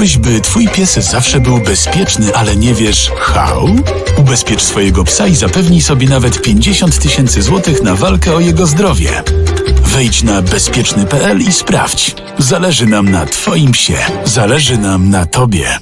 Chciałbyś, by twój pies zawsze był bezpieczny, ale nie wiesz how? Ubezpiecz swojego psa i zapewnij sobie nawet 50 tysięcy złotych na walkę o jego zdrowie. Wejdź na bezpieczny.pl i sprawdź. Zależy nam na twoim psie. Zależy nam na tobie.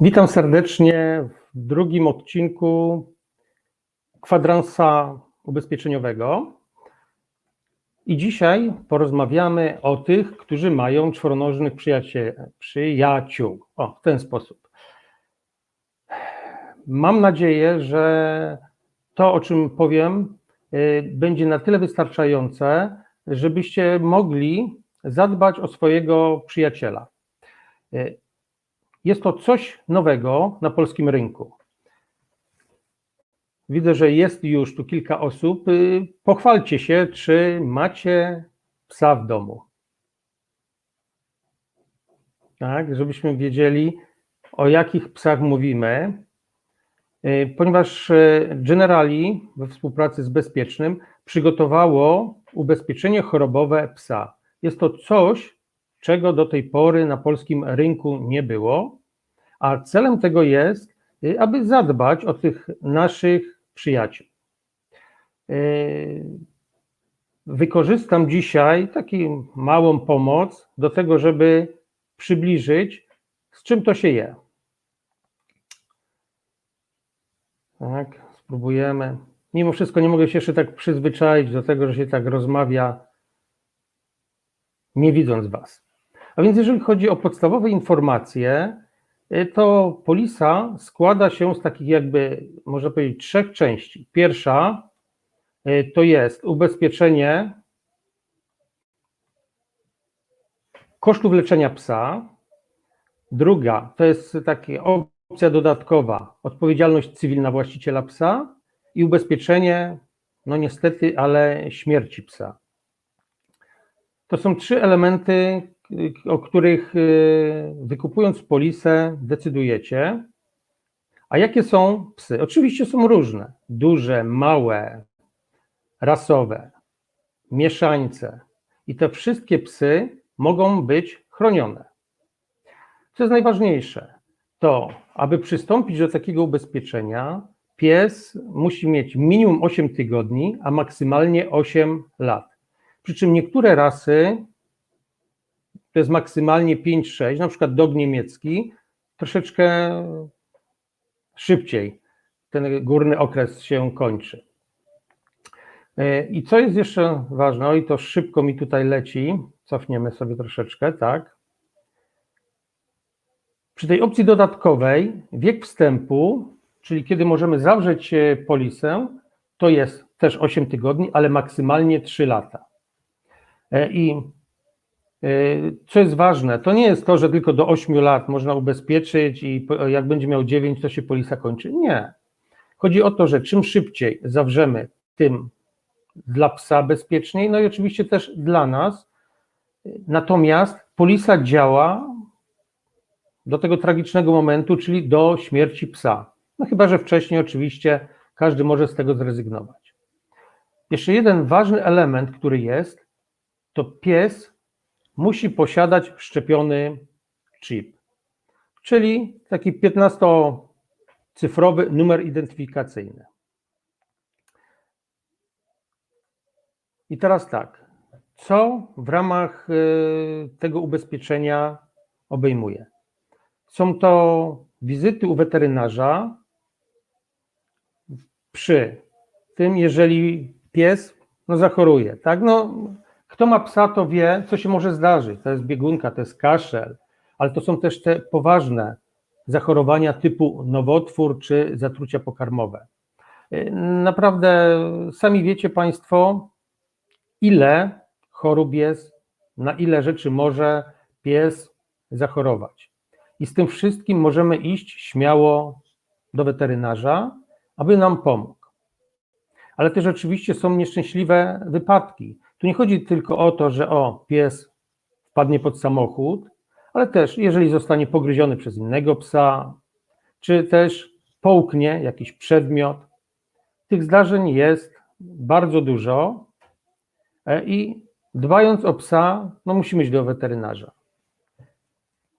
Witam serdecznie w drugim odcinku kwadransa ubezpieczeniowego. I dzisiaj porozmawiamy o tych, którzy mają czworonożnych przyjaciół. O, w ten sposób. Mam nadzieję, że to, o czym powiem, y, będzie na tyle wystarczające, żebyście mogli zadbać o swojego przyjaciela. Y, Jest to coś nowego na polskim rynku. Widzę, że jest już tu kilka osób. Y, Pochwalcie się, czy macie psa w domu. Tak, żebyśmy wiedzieli, o jakich psach mówimy. Y, Ponieważ y, Generali we współpracy z Bezpiecznym przygotowało ubezpieczenie chorobowe psa. Jest to coś, czego do tej pory na polskim rynku nie było, a celem tego jest, aby zadbać o tych naszych przyjaciół. Y, Wykorzystam dzisiaj taką małą pomoc do tego, żeby przybliżyć, z czym to się je. Tak, spróbujemy. Mimo wszystko nie mogę się jeszcze tak przyzwyczaić do tego, że się tak rozmawia, nie widząc Was. A więc jeżeli chodzi o podstawowe informacje, to polisa składa się z takich jakby, można powiedzieć, trzech części. Pierwsza y, to jest ubezpieczenie kosztów leczenia psa. Druga to jest taka opcja dodatkowa, odpowiedzialność cywilna właściciela psa i ubezpieczenie, no niestety, ale śmierci psa. To są trzy elementy, y, o których y, wykupując polisę decydujecie. A jakie są psy? Oczywiście są różne. Duże, małe, rasowe, mieszańce. I te wszystkie psy mogą być chronione. Co jest najważniejsze? To, aby przystąpić do takiego ubezpieczenia, pies musi mieć minimum 8 tygodni, a maksymalnie 8 lat. Przy czym niektóre rasy, to jest maksymalnie 5-6, na przykład dog niemiecki, troszeczkę szybciej ten górny okres się kończy. E, I co jest jeszcze ważne, o i to szybko mi tutaj leci, cofniemy sobie troszeczkę, tak. Przy tej opcji dodatkowej wiek wstępu, czyli kiedy możemy zawrzeć e, polisę, to jest też 8 tygodni, ale maksymalnie 3 lata. E, I co jest ważne, to nie jest to, że tylko do 8 lat można ubezpieczyć i jak będzie miał 9, to się polisa kończy. Nie. Chodzi o to, że czym szybciej zawrzemy, tym dla psa bezpieczniej, no i oczywiście też dla nas. Natomiast polisa działa do tego tragicznego momentu, czyli do śmierci psa. No chyba, że wcześniej oczywiście każdy może z tego zrezygnować. Jeszcze jeden ważny element, który jest, to pies musi posiadać wszczepiony chip, czyli taki 15-cyfrowy numer identyfikacyjny. I teraz tak, co w ramach y, tego ubezpieczenia obejmuje? Są to wizyty u weterynarza przy tym, jeżeli pies no, zachoruje. Tak? No, kto ma psa, to wie, co się może zdarzyć. To jest biegunka, to jest kaszel, ale to są też te poważne zachorowania typu nowotwór czy zatrucia pokarmowe. Y, Naprawdę sami wiecie Państwo, ile chorób jest, na ile rzeczy może pies zachorować. I z tym wszystkim możemy iść śmiało do weterynarza, aby nam pomógł. Ale też oczywiście są nieszczęśliwe wypadki. Tu nie chodzi tylko o to, że o, pies wpadnie pod samochód, ale też jeżeli zostanie pogryziony przez innego psa, czy też połknie jakiś przedmiot. Tych zdarzeń jest bardzo dużo e, i dbając o psa, no musimy iść do weterynarza.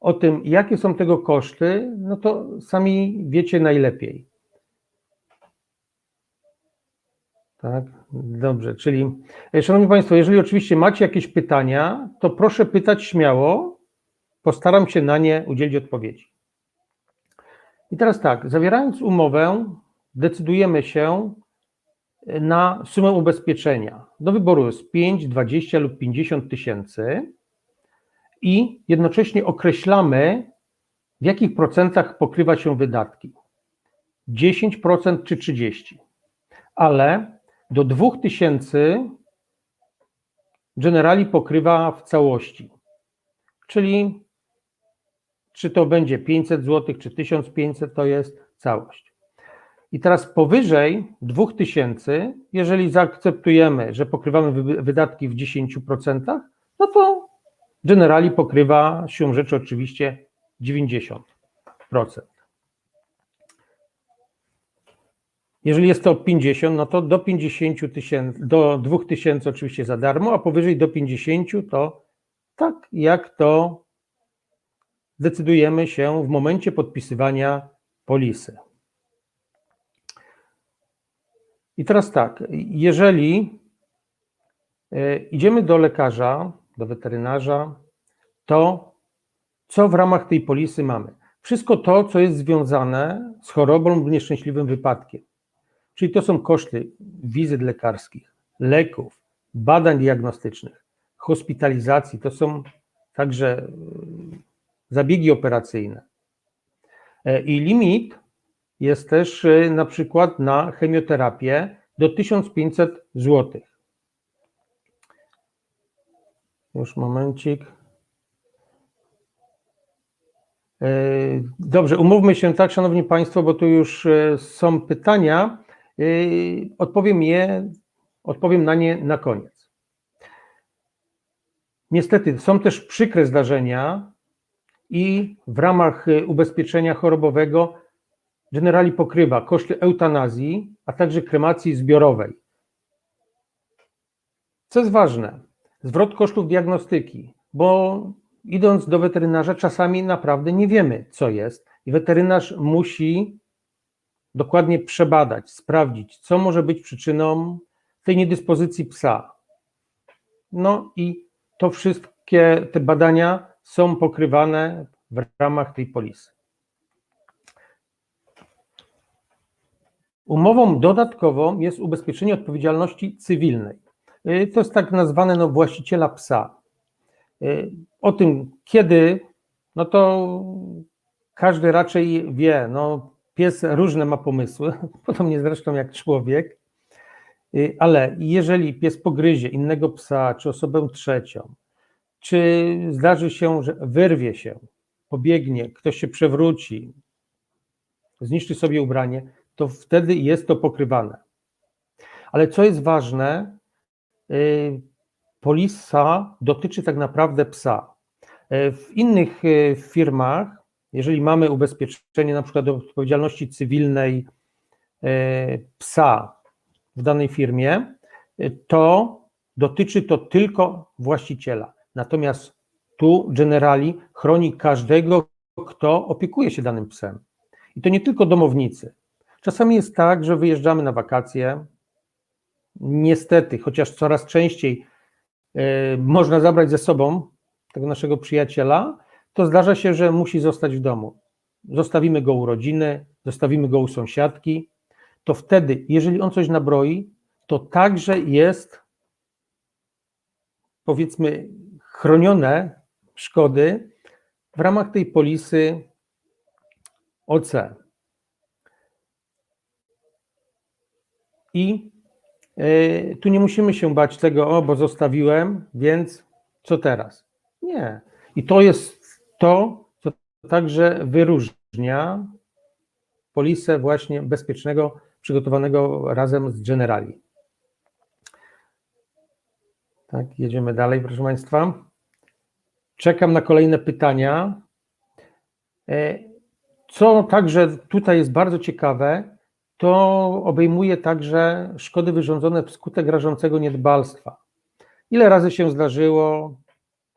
O tym, jakie są tego koszty, no to sami wiecie najlepiej. Tak, dobrze, czyli e, Szanowni Państwo, jeżeli oczywiście macie jakieś pytania, to proszę pytać śmiało, postaram się na nie udzielić odpowiedzi. I teraz tak, zawierając umowę, decydujemy się na sumę ubezpieczenia. Do wyboru jest 5, 20 lub 50 tysięcy i jednocześnie określamy, w jakich procentach pokrywa się wydatki. 10% czy 30%. Ale do 2000 Generali pokrywa w całości. Czyli czy to będzie 500 zł, czy 1500, to jest całość. I teraz powyżej 2000, jeżeli zaakceptujemy, że pokrywamy wy- wydatki w 10%, no to Generali pokrywa siłą rzeczy oczywiście 90%. Jeżeli jest to 50, no to do 50 tysięcy, do 2000 oczywiście za darmo, a powyżej do 50 to tak jak to decydujemy się w momencie podpisywania polisy. I teraz tak, jeżeli e, idziemy do lekarza, do weterynarza, to co w ramach tej polisy mamy? Wszystko to, co jest związane z chorobą lub nieszczęśliwym wypadkiem. Czyli to są koszty wizyt lekarskich, leków, badań diagnostycznych, hospitalizacji, to są także y, zabiegi operacyjne. E, I limit jest też y, na przykład na chemioterapię do 1500 zł. Już momencik. E, Dobrze, umówmy się tak, Szanowni Państwo, bo tu już e, są pytania. E, Odpowiem je, odpowiem na nie na koniec. Niestety są też przykre zdarzenia i w ramach e, ubezpieczenia chorobowego Generali pokrywa koszty eutanazji, a także kremacji zbiorowej. Co jest ważne, zwrot kosztów diagnostyki, bo idąc do weterynarza czasami naprawdę nie wiemy, co jest i weterynarz musi dokładnie przebadać, sprawdzić, co może być przyczyną tej niedyspozycji psa. No i to wszystkie te badania są pokrywane w ramach tej polisy. Umową dodatkową jest ubezpieczenie odpowiedzialności cywilnej. Y, To jest tak nazwane no, właściciela psa. Y, O tym, kiedy, no to każdy raczej wie. No, pies różne ma pomysły, podobnie zresztą jak człowiek, Y, ale jeżeli pies pogryzie innego psa, czy osobę trzecią, czy zdarzy się, że wyrwie się, pobiegnie, ktoś się przewróci, zniszczy sobie ubranie, to wtedy jest to pokrywane. Ale co jest ważne, y, polisa dotyczy tak naprawdę psa. Y, W innych firmach, jeżeli mamy ubezpieczenie na przykład do odpowiedzialności cywilnej y, psa w danej firmie, y, to dotyczy to tylko właściciela. Natomiast tu Generali chroni każdego, kto opiekuje się danym psem. I to nie tylko domownicy. Czasami jest tak, że wyjeżdżamy na wakacje. Niestety, chociaż coraz częściej y, można zabrać ze sobą tego naszego przyjaciela, to zdarza się, że musi zostać w domu. Zostawimy go u rodziny, zostawimy go u sąsiadki. To wtedy, jeżeli on coś nabroi, to także jest, powiedzmy, chronione szkody w ramach tej polisy OC. I y, tu nie musimy się bać tego, o, bo zostawiłem, więc co teraz? Nie. I to jest to, co także wyróżnia polisę właśnie bezpiecznego, przygotowanego razem z Generali. Tak, jedziemy dalej, proszę Państwa. Czekam na kolejne pytania. E, Co także tutaj jest bardzo ciekawe, to obejmuje także szkody wyrządzone wskutek rażącego niedbalstwa. Ile razy się zdarzyło,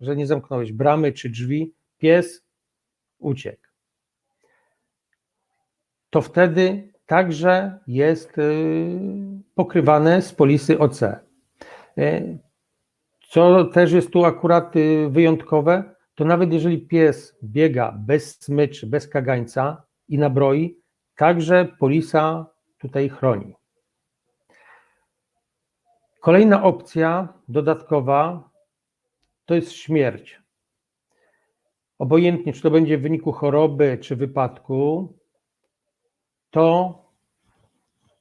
że nie zamknąłeś bramy czy drzwi, pies uciekł? To wtedy także jest y, pokrywane z polisy OC. Y, Co też jest tu akurat y, wyjątkowe, to nawet jeżeli pies biega bez smyczy, bez kagańca i nabroi, także polisa tutaj chroni. Kolejna opcja dodatkowa to jest śmierć. Obojętnie, czy to będzie w wyniku choroby, czy wypadku, to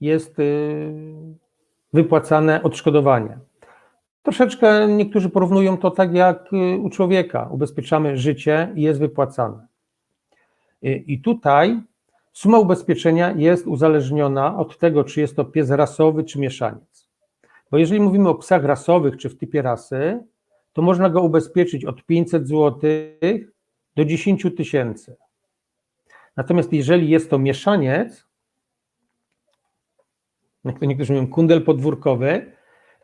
jest y, wypłacane odszkodowanie. Troszeczkę niektórzy porównują to tak jak y, u człowieka. Ubezpieczamy życie i jest wypłacane. Y, I tutaj suma ubezpieczenia jest uzależniona od tego, czy jest to pies rasowy, czy mieszaniec. Bo jeżeli mówimy o psach rasowych, czy w typie rasy, to można go ubezpieczyć od 500 zł do 10 tysięcy. Natomiast jeżeli jest to mieszaniec, jak to niektórzy mówią, kundel podwórkowy,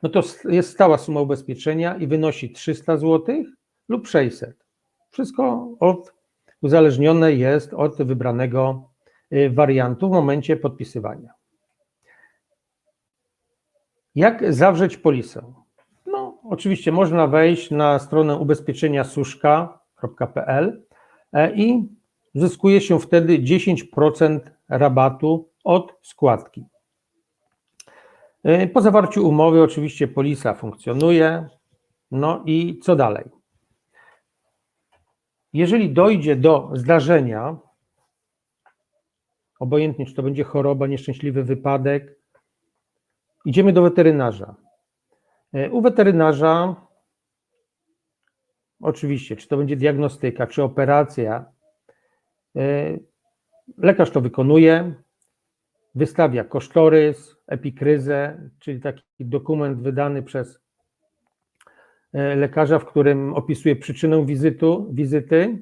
no to jest stała suma ubezpieczenia i wynosi 300 zł lub 600. Wszystko od, uzależnione jest od wybranego y, wariantu w momencie podpisywania. Jak zawrzeć polisę? No, oczywiście można wejść na stronę ubezpieczenia suszka.pl e, i zyskuje się wtedy 10% rabatu od składki. E, Po zawarciu umowy oczywiście polisa funkcjonuje. No i co dalej? Jeżeli dojdzie do zdarzenia, obojętnie czy to będzie choroba, nieszczęśliwy wypadek, idziemy do weterynarza. E, U weterynarza, oczywiście, czy to będzie diagnostyka, czy operacja, e, lekarz to wykonuje, wystawia kosztorys, epikryzę, czyli taki dokument wydany przez e, lekarza, w którym opisuje przyczynę wizytu, wizyty.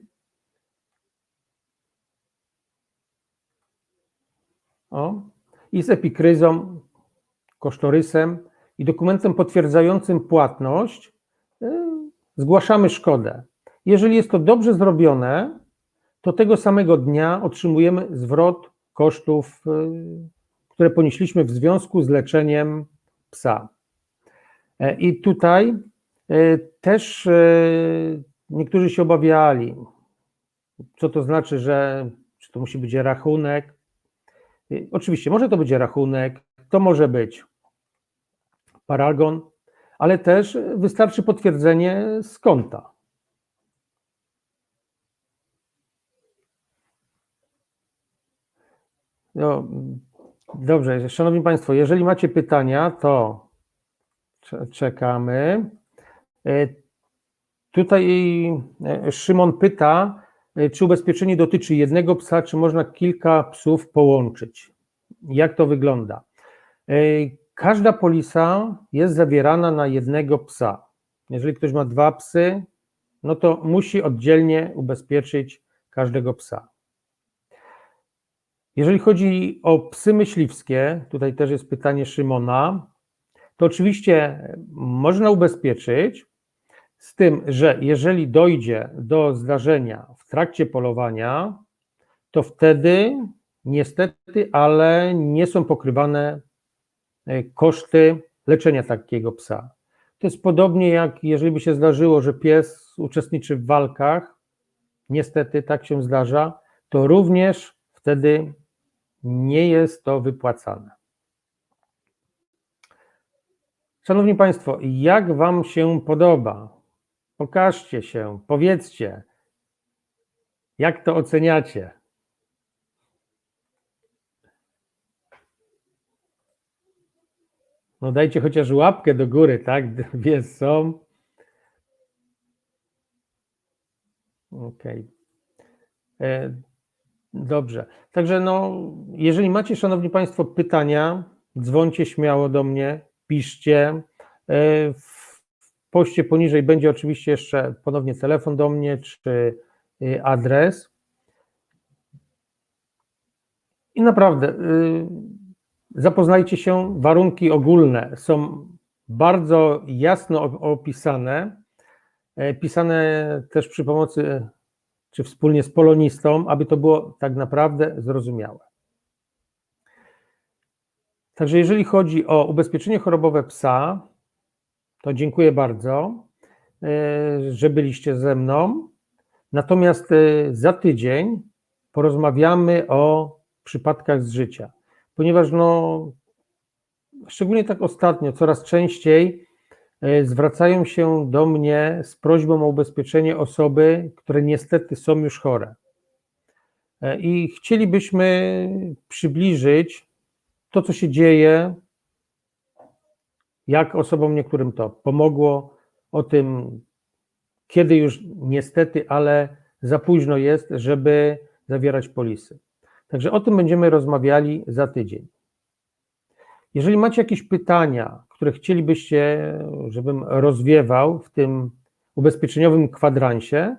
O, I z epikryzą, kosztorysem i dokumentem potwierdzającym płatność zgłaszamy szkodę. Jeżeli jest to dobrze zrobione, to tego samego dnia otrzymujemy zwrot kosztów, y, które ponieśliśmy w związku z leczeniem psa. E, I tutaj y, też y, niektórzy się obawiali, co to znaczy, że czy to musi być rachunek. Oczywiście, może to być rachunek, to może być paragon, ale też wystarczy potwierdzenie z konta. No, dobrze, Szanowni Państwo, jeżeli macie pytania, to cze- czekamy. E, Tutaj e, Szymon pyta, e, czy ubezpieczenie dotyczy jednego psa, czy można kilka psów połączyć? Jak to wygląda? Każda polisa jest zawierana na jednego psa. Jeżeli ktoś ma dwa psy, no to musi oddzielnie ubezpieczyć każdego psa. Jeżeli chodzi o psy myśliwskie, tutaj też jest pytanie Szymona, to oczywiście można ubezpieczyć, z tym, że jeżeli dojdzie do zdarzenia w trakcie polowania, to wtedy niestety, ale nie są pokrywane koszty leczenia takiego psa. To jest podobnie jak jeżeli by się zdarzyło, że pies uczestniczy w walkach, niestety tak się zdarza, to również wtedy nie jest to wypłacane. Szanowni Państwo, jak Wam się podoba? Pokażcie się, powiedzcie, jak to oceniacie. No dajcie chociaż łapkę do góry, tak? Dwie są. Okej. E, Dobrze. Także no, jeżeli macie, Szanowni Państwo, pytania, dzwońcie śmiało do mnie, piszcie. E, W poście poniżej będzie oczywiście jeszcze ponownie telefon do mnie, czy y, adres. I naprawdę, y, Zapoznajcie się, warunki ogólne są bardzo jasno op- opisane, e, pisane też przy pomocy czy wspólnie z polonistą, aby to było tak naprawdę zrozumiałe. Także jeżeli chodzi o ubezpieczenie chorobowe psa, to dziękuję bardzo, e, że byliście ze mną. Natomiast e, za tydzień porozmawiamy o przypadkach z życia, ponieważ no, szczególnie tak ostatnio, coraz częściej e, zwracają się do mnie z prośbą o ubezpieczenie osoby, które niestety są już chore. E, I chcielibyśmy przybliżyć to, co się dzieje, jak osobom niektórym to pomogło, o tym, kiedy już niestety, ale za późno jest, żeby zawierać polisy. Także o tym będziemy rozmawiali za tydzień. Jeżeli macie jakieś pytania, które chcielibyście, żebym rozwiewał w tym ubezpieczeniowym kwadransie,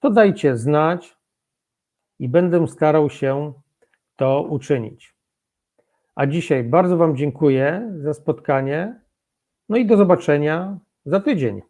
to dajcie znać i będę starał się to uczynić. A dzisiaj bardzo Wam dziękuję za spotkanie. No i do zobaczenia za tydzień.